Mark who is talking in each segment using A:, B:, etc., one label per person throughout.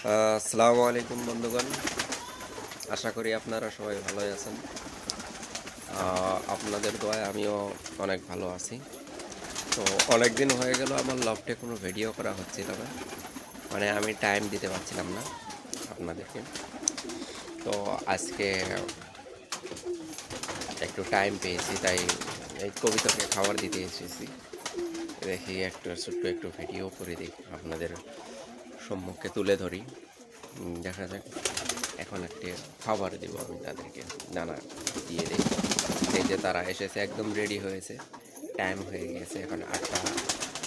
A: আসসালামু আলাইকুম বন্ধুগণ। আশা করি আপনারা সবাই ভালোই আছেন। আপনাদের দোয়ায় আমিও অনেক ভালো আছি। তো অনেক দিন হয়ে গেল আমার লফটে কোনো ভিডিও করা হচ্ছিল না। মানে আমি টাইম দিতে পারছিলাম না আপনাদেরকে। তো আজকে একটু টাইম পেয়েছি, তাই এই কবিতাকে খাবার দিতে এসেছি। দেখি একটু, ছোট্ট একটু ভিডিও করে দেখি আপনাদের সম্মুখে তুলে ধরি। দেখা যাক, এখন একটি খাবার দেবো আমি তাদেরকে। দানা দিয়ে দিই। এই যে তারা এসেছে, একদম রেডি হয়েছে। টাইম হয়ে গেছে, এখন আটটা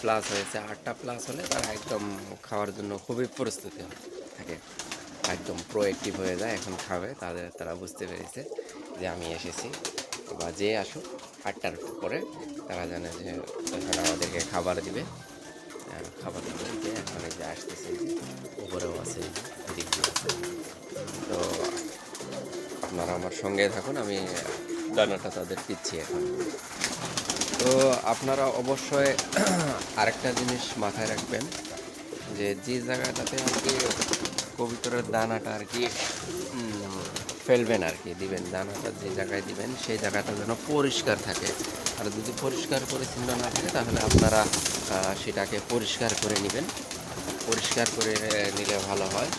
A: প্লাস হয়েছে। আটটা প্লাস হলে তারা একদম খাওয়ার জন্য খুবই প্রস্তুতি থাকে। একদম প্রোয়েক্টিভ হয়ে যায়, এখন খাবে। তাদের, তারা বুঝতে পেরেছে যে আমি এসেছি। বা যে আসুক, আটটার পরে তারা জানে যে এখন আমাদেরকে খাবার দিবে। খাবার যে এখন যে আসতেছে উপরেও আছে আছে। তো আপনারা আমার সঙ্গে থাকুন, আমি দানাটা তাদের দিচ্ছি এখন। তো আপনারা অবশ্যই আরেকটা জিনিস মাথায় রাখবেন, যে যে জায়গাটাতে আর কি কবিতরের দানাটা আর কি ফেলবেন আর কি, দিবেন দানাটা যে জায়গায় দিবেন, সেই জায়গাটা যেন পরিষ্কার থাকে। আর যদি পরিষ্কার পরিচ্ছন্ন না থাকে, তাহলে আপনারা সেটাকে পরিষ্কার করে নেবেন। পরিষ্কার করে নিলে ভালো হয়।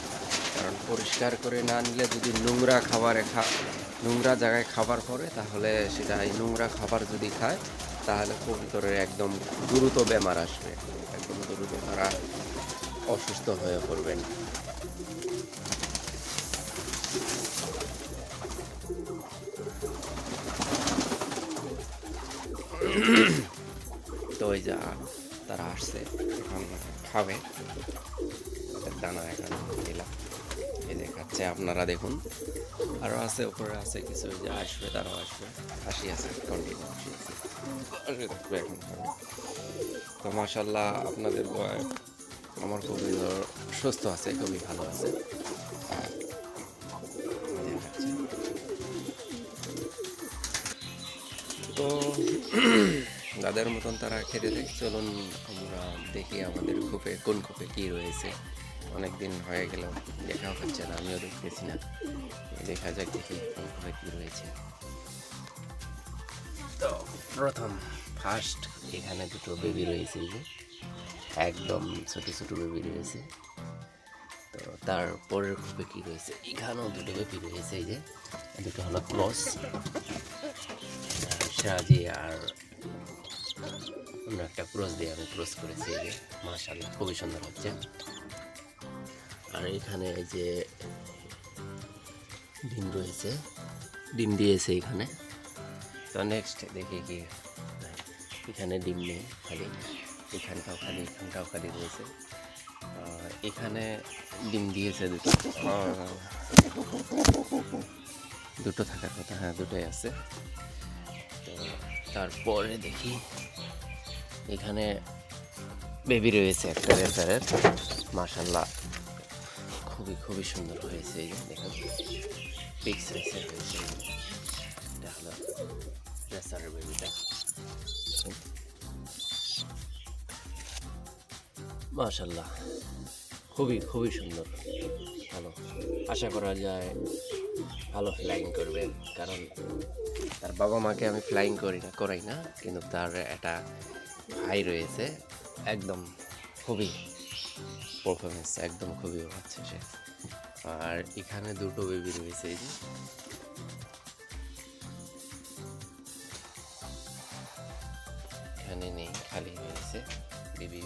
A: কারণ পরিষ্কার করে না নিলে যদি নোংরা খাবারে নোংরা জায়গায় খাবার পড়ে, তাহলে সেটা এই নোংরা খাবার যদি খায়, তাহলে কবুতরের একদম দ্রুত বেমার আসবে। একদম দ্রুত তারা অসুস্থ হয়ে পড়বেন। তো ওই যা তারা আসছে, এখন খাবে। দানা এখন দিলাম। এই যে খাচ্ছে আপনারা দেখুন। আরও আছে, উপরে আছে কিছু যে আসবে, তারাও আসবে। হাসি আছে কন্টিনিউ হাসি আছে। এখন তো মাসাল্লাহ আপনাদের আমার খুবই সুস্থ আছে, খুবই ভালো আছে। দাদের মতন তারা খেতে দেখ চলুন আমরা দেখি আমাদের কূপে কোন কূপে কী রয়েছে। অনেক দিন হয়ে গেল দেখা হচ্ছে না, আমিও দেখতেছি না। দেখা যাক দেখি কোন কূপে কী রয়েছে। তো প্রথম ফার্স্ট এখানে দুটো বেবি রয়েছে যে। একদম ছোট ছোট বেবি রয়েছে। তো তারপরের কূপে কী রয়েছে? এখানেও দুটো বেবি রয়েছে এই যে। দুটো হলো সিরাজি আর অন্য একটা ক্রস দিয়ে আমি ক্রস করেছি, এই মাশাল্লাহ খুবই সুন্দর হচ্ছে। আর এখানে এই যে ডিম রয়েছে, ডিম দিয়েছে এখানে। তো নেক্সট দেখি কি, এখানে ডিম নেই, খালি এখানটাও খালি এখানটাও খালি রয়েছে। এখানে ডিম দিয়েছে দুটো। দুটো থাকার কথা হ্যাঁ দুটোই আছে। তারপরে দেখি এখানে বেবি রয়েছে একটা রেসারের মাশাল্লাহ খুবই খুবই সুন্দর হয়েছে এই দেখুন। পিক্স রেসার হয়েছে। এটা রেসারের বেবিটা মাশাল্লাহ খুবই খুবই সুন্দর। ভালো। আশা করা যায় ভালো ফ্লাইং করবেন কারণ তার বাবা মাকে আমি ফ্লাইং করি না, করাই না, কিন্তু তার একটা ভাই রয়েছে, একদম খুবই পারফরমেন্স একদম খুবই হচ্ছে সে। আর এখানে দুটো বেবি রয়েছে এই যে। এখানে নেই, খালি হয়েছে বেবি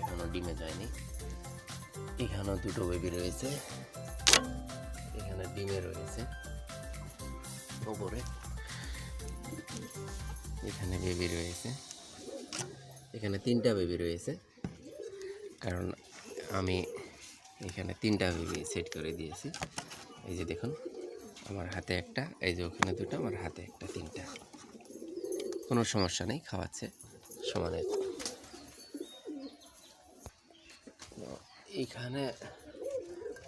A: এখনও ডিমে যায়নি। এখানেও দুটো বেবি রয়েছে। এখানে ডিমে রয়েছে। ওপরে এখানে বেবি রয়েছে। এখানে তিনটা বেবি রয়েছে। কারণ আমি এখানে তিনটা বেবি সেট করে দিয়েছি। এই যে দেখুন, আমার হাতে একটা, এই যে ওখানে দুটো, আমার হাতে একটা তিনটা। কোনো সমস্যা নেই, খাওয়াচ্ছে, সমানে এখানে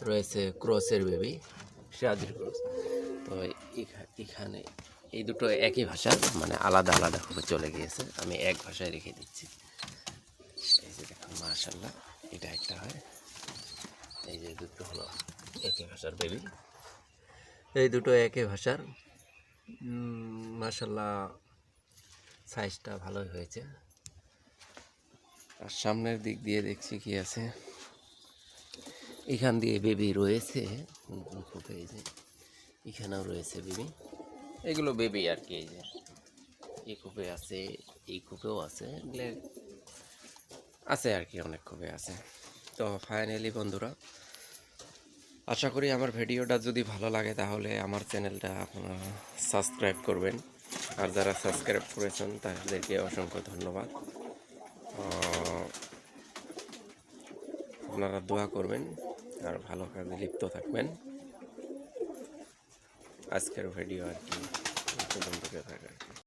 A: রয়েছে ক্রসের বেবি, সিরাজের ক্রস। তো এখানে এই দুটো একই ভাষা মানে আলাদা আলাদা ভাবে চলে গিয়েছে। আমি এক ভাষায় রেখে দিচ্ছি। এই যে দেখুন মার্শাল্লাহ এটা একটা হয়। এই যে দুটো হলো একই ভাষার বেবি। এই দুটো একই ভাষার মাসাল্লাহ সাইজটা ভালোই হয়েছে। আর সামনের দিক দিয়ে দেখছি কি আছে। এখান দিয়ে বেবি রয়েছে এই যে, এখানেও রয়েছে বেবি। এগুলো বেবি আর কি, এই যে এই কূপে আছে, এই কূপেও আছে আছে আর কি, অনেক কূপে আছে। তো ফাইনালি বন্ধুরা, আশা করি আমার ভিডিওটা যদি ভালো লাগে তাহলে আমার চ্যানেলটা আপনারা সাবস্ক্রাইব করবেন। আর যারা সাবস্ক্রাইব করেছেন তাদেরকে অসংখ্য ধন্যবাদ। আপনারা দোয়া করবেন। আর ভালো কাজে লিপ্ত থাকবেন। আজকের ভিডিও আর কি পর্যন্ত কি।